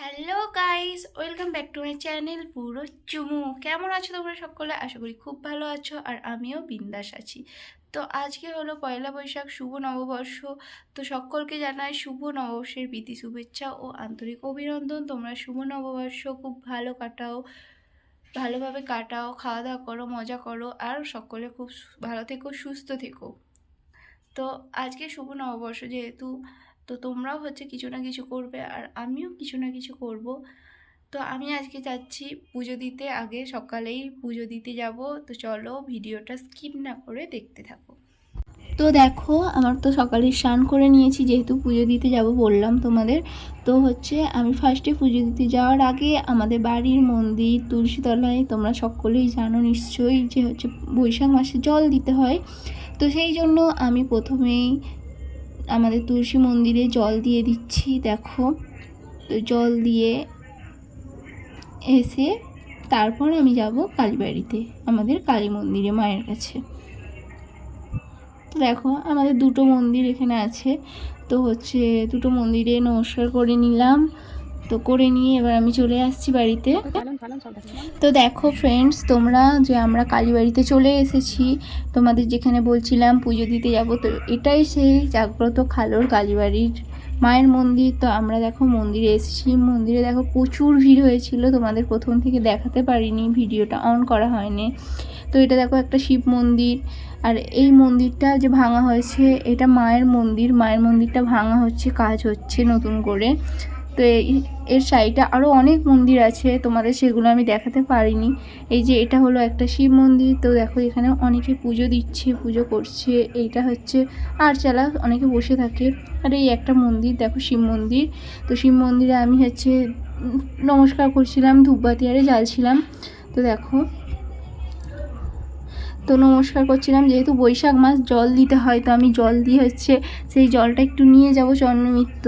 Hello guys welcome back to my channel পুরো চুমু কেমন আছো তোমরা সকলে? আশা করি খুব ভালো আছো আর আমিও বিন্দাস আছি। তো আজকে হলো পয়লা বৈশাখ, শুভ নববর্ষ। তো সকলকে জানাই শুভ নববর্ষের প্রীতি, শুভেচ্ছা ও আন্তরিক অভিনন্দন। তোমরা শুভ নববর্ষ খুব ভালো কাটাও, ভালোভাবে কাটাও খাওয়া দাওয়া করো, মজা করো আর সকলে খুব ভালো থেকো, সুস্থ থেকো। তো আজকে শুভ নববর্ষ যেহেতু তো তোমরাও হচ্ছে কিছু না কিছু করবে আর আমিও কিছু না কিছু করব। তো আমি আজকে যাচ্ছি পুজো দিতে আগে, সকালেই পুজো দিতে যাব। তো চলো ভিডিওটা স্কিপ না করে দেখতে থাকো। তো দেখো, আমার তো সকালে স্নান করে নিয়েছি, যেহেতু পুজো দিতে যাব বললাম তোমাদের। তো হচ্ছে আমি ফার্স্টে পুজো দিতে যাওয়ার আগে আমাদের বাড়ির মন্দির, তুলসীতলায় তোমরা সকলেই জানো নিশ্চয়ই যে হচ্ছে বৈশাখ মাসে জল দিতে হয়। তো সেই জন্য আমি প্রথমেই আমাদের তুলসী মন্দিরে জল দিয়ে দিচ্ছি, দেখো। তো জল দিয়ে এসে তারপর আমি যাব কালীবাড়িতে, আমাদের কালী মন্দিরে মায়ের কাছে। তো দেখো, আমাদের দুটো মন্দির এখানে আছে। তো হচ্ছে দুটো মন্দিরে নমস্কার করে নিলাম। তো করে নিয়ে এবার আমি চলে আসছি বাড়িতে। তো দেখো ফ্রেন্ডস তোমরা যে আমরা কালীবাড়িতে চলে এসেছি তোমাদের যেখানে বলছিলাম পুজো দিতে যাব তো এটাই সেই জাগ্রত খালোর কালীবাড়ির মায়ের মন্দির। তো আমরা দেখো মন্দিরে এসেছি। মন্দিরে দেখো প্রচুর ভিড় হয়েছিল তোমাদের প্রথম থেকে দেখাতে পারিনি ভিডিওটা অন করা হয়নি। তো এটা দেখো একটা শিব মন্দির আর এই মন্দিরটা যে ভাঙা হয়েছে এটা মায়ের মন্দির। মায়ের মন্দিরটা ভাঙা হচ্ছে কাজ হচ্ছে নতুন করে। তো এর সাইডে আরও অনেক মন্দির আছে, তোমাদের সেগুলো আমি দেখাতে পারিনি। এই যে এটা হলো একটা শিব মন্দির, তো দেখো এখানে অনেকে পুজো দিচ্ছে, পুজো করছে। এইটা হচ্ছে আর চালা অনেকে বসে থাকে। আর এই একটা মন্দির, দেখো শিব মন্দির। তো শিব মন্দিরে আমি হচ্ছে নমস্কার করছিলাম, ধূপবাতি আরে জ্বালছিলাম। তো দেখো তো নমস্কার করছিলাম। যেহেতু বৈশাখ মাস, জল দিতে হয়, তো আমি জল দিয়ে হচ্ছে সেই জলটা একটু নিয়ে যাব চন্দ্রমিত্র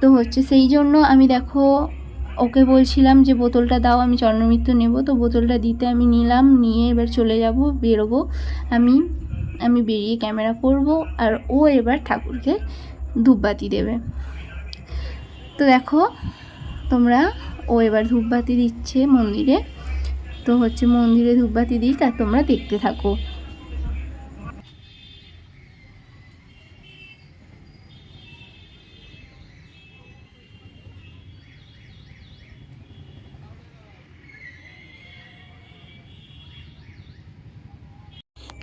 তো হচ্ছে সেই জন্য আমি দেখো, ওকে বলছিলাম যে, বোতলটা দাও, আমি চন্দ্রমিত্র নেব। তো বোতলটা দিতে আমি নিলাম, নিয়ে এবার চলে যাব, বেরোবো। আমি আমি বেরিয়ে ক্যামেরা করব আর ও এবার ঠাকুরকে ধূপবাতি দেবে। তো দেখো, তোমরা, ও এবার ধূপবাতি দিচ্ছে মন্দিরে। তো হচ্ছে মন্দিরে ধূপবাতি দিক আর তোমরা দেখতে থাকো।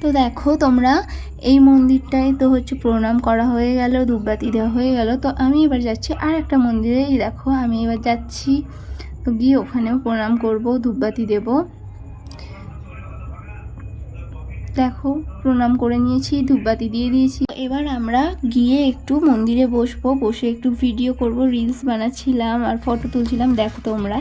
তো দেখো তোমরা, এই মন্দিরটায় তো হচ্ছে প্রণাম করা হয়ে গেল, ধূপবাতি দেওয়া হয়ে গেল। তো আমি এবার যাচ্ছি আর একটা মন্দিরে। এই দেখো, আমি এবার যাচ্ছি। তো গিয়ে ওখানেও প্রণাম করব, ধূপবাতি দেব। দেখো, প্রণাম করে নিয়েছি, ধূপবাতি দিয়ে দিয়েছি। এবার আমরা গিয়ে একটু মন্দিরে বসবো, বসে একটু ভিডিও করব রিলস বানাচ্ছিলাম আর ফটো তুলছিলাম, দেখো তোমরা।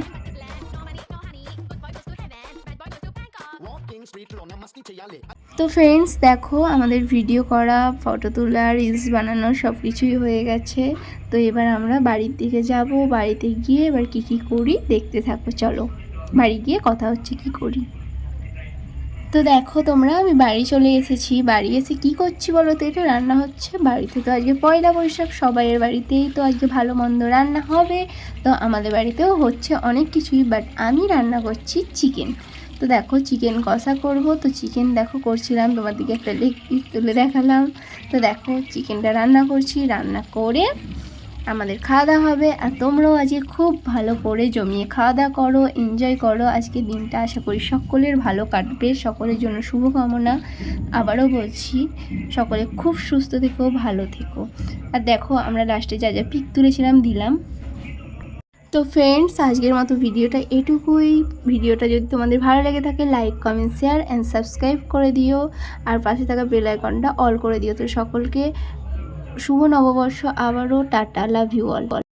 তো ফ্রেন্ডস দেখো আমাদের ভিডিও করা ফটো তোলা রিলস বানানো সব কিছুই হয়ে গেছে। তো এবার আমরা বাড়ির দিকে যাব, বাড়িতে গিয়ে এবার কি কি করি দেখতে থাকো চলো। বাড়ি গিয়ে কথা হচ্ছে কি করি? তো দেখো তোমরা, আমি বাড়ি চলে এসেছি। বাড়ি এসে কি করছি বলো তো, এটা রান্না হচ্ছে। বাড়িতে তো আজকে পয়লা বৈশাখ সবাইয়ের বাড়িতেই তো আজকে ভালো মন্দ রান্না হবে। তো আমাদের বাড়িতেও হচ্ছে অনেক কিছুই বাট আমি রান্না করছি চিকেন তো দেখো চিকেন কষা করব। তো চিকেন দেখো করছিলাম তোমাদেরকে একটা লেগ পিস তুলে দেখালাম। তো দেখো চিকেনটা রান্না করছি, রান্না করে আমাদের খাওয়া দাওয়া হবে। আর তোমরাও আজকে খুব ভালো করে জমিয়ে খাওয়া দাওয়া করো এনজয় করো। আজকে দিনটা আশা করি সকলের ভালো কাটবে, সকলের জন্য শুভকামনা। আবারও বলছি, সকলে খুব সুস্থ থেকো, ভালো থেকো। আর দেখো আমরা লাস্টে যা যা পিক তুলেছিলাম, দিলাম। তো ফ্রেন্ডস আজকের মতো ভিডিওটা এটুকুই। ভিডিওটা যদি তোমাদের ভালো লেগে থাকে like comment share and subscribe করে দিও। আর পাশে থাকা বেল আইকনটা অল করে দিও। তো সকলকে শুভ নববর্ষ। আবারও টাটা লাভ ইউ অল